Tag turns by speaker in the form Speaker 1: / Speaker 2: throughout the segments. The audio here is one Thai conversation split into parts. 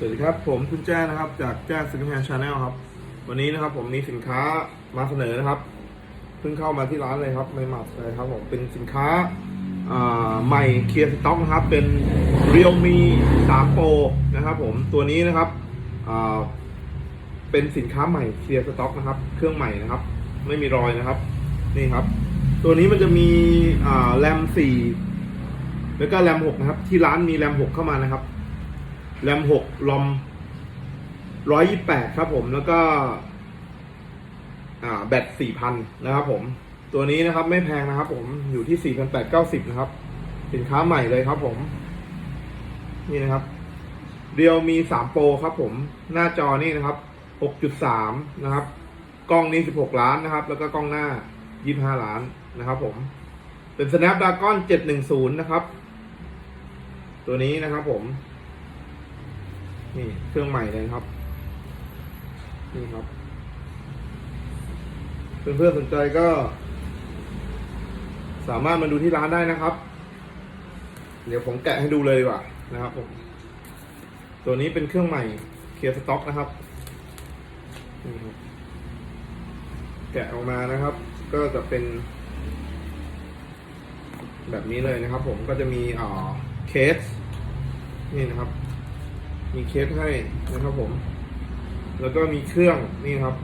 Speaker 1: สวัสดีครับ ผมคุณแจ้นะครับ จากแจ้สินค้าชาแนลครับ วันนี้นะครับผมมีสินค้ามาเสนอนะครับ เพิ่งเข้ามาที่ร้านเลยครับไม่หมัดเลยครับผมเป็นสินค้าใหม่เคลียร์สต็อกนะครับ เป็น Realme 3 Pro นะครับ ผมตัวนี้นะครับเป็นสินค้าใหม่เคลียร์สต็อกนะครับ เครื่องใหม่นะครับ ไม่มีรอยนะครับ นี่ครับ ตัวนี้มันจะมีแรม4แล้วก็แรม6นะครับ ที่ร้านมีแรม6เข้ามานะครับ แรมหกลอมร้อยยี่แปดครับผมแล้วก็แบตสี่พันนะครับผม ตัวนี้นะครับไม่แพงนะครับผมอยู่ที่สี่พันแปดเก้าสิบนะครับ สินค้าใหม่เลยครับผม นี่นะครับ เรียวมีสามโปรครับผม หน้าจอนี่นะครับหกจุดสามนะครับ กล้องนี้สิบหกล้านนะครับ แล้วก็กล้องหน้ายี่ห้าล้านนะครับผม เป็น Snapdragon 710 นะครับ ตัวนี้นะครับผม นี่เครื่องใหม่เลยครับ นี่ครับ เพื่อนๆสนใจก็ สามารถมาดูที่ร้านได้นะครับ เดี๋ยวผมแกะให้ดูเลยดีกว่านะครับผม ตัวนี้เป็นเครื่องใหม่เคลียร์สต็อกนะครับนี่ครับ แกะออกมานะครับ ก็จะเป็น แบบนี้เลยนะครับ ผมก็จะมีอ่าเคส นี่นะครับ มีเคสให้นะครับผม แล้วก็มีเครื่องนี่ครับ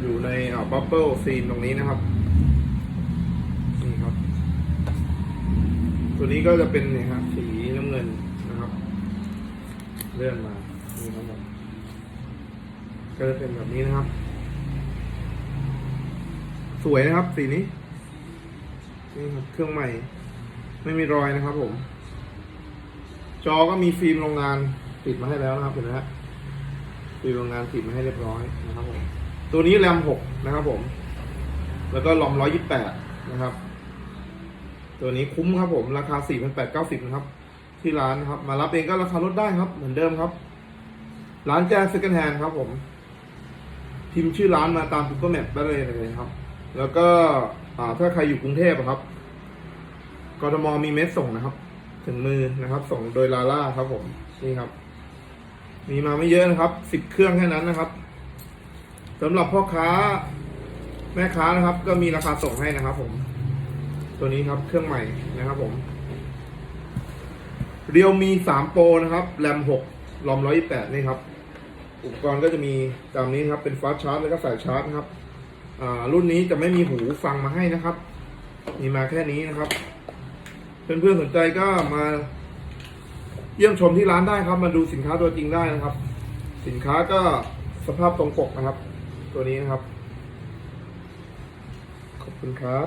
Speaker 1: อยู่ในอ่าบับเบิลซีนตรงนี้นะครับ นี่ครับ ตัวนี้ก็จะเป็นเนี่ยครับสีน้ำเงินนะครับ เลื่อนมา นี่ครับผมก็จะเป็นแบบนี้นะครับ สวยนะครับ สีนี้ นี่ครับ เครื่องใหม่ ไม่มีรอยนะครับผมจอก็มีฟิล์มโรงงาน ติดมาให้แล้วนะครับเห็นไหมฮะฟิล์มโรงงานติดมาให้เรียบร้อยนะครับผมตัวนี้แรมหกนะครับผม แล้วก็ลอมร้อยยี่แปดนะครับ ตัวนี้คุ้มครับผม ราคาสี่พันแปดเก้าสิบนะครับ ที่ร้านนะครับ มารับเองก็ราคาลดได้ครับ เหมือนเดิมครับ ร้านแจ้ง second hand ครับผมพิมพ์ชื่อร้านมาตาม Google Map ได้เลยเลยครับ แล้วก็ถ้าใครอยู่กรุงเทพครับ กทมมีเมสส่งนะครับ ถึงมือนะครับ ส่งโดยลาล่าครับผม นี่ครับ มีมาไม่เยอะนะครับสิบเครื่องแค่นั้นนะครับสำหรับพ่อค้าแม่ค้านะครับ ก็มีราคาส่งให้นะครับ ผม ตัวนี้ครับเครื่องใหม่นะครับ ผมเรียวมีสามโปรนะครับแรมหกลอมร้อยแปดนี่ครับ อุปกรณ์ก็จะมีตามนี้ครับเป็นฟาสชาร์จแล้วก็สายชาร์จนะครับอ่ารุ่นนี้จะไม่มีหูฟังมาให้นะครับ มีมาแค่นี้นะครับ เพื่อนๆสนใจก็มา เยี่ยมชมที่ร้านได้ครับ มาดูสินค้าตัวจริงได้นะครับ สินค้าก็สภาพตรงปกนะครับ ตัวนี้นะครับ ขอบคุณครับ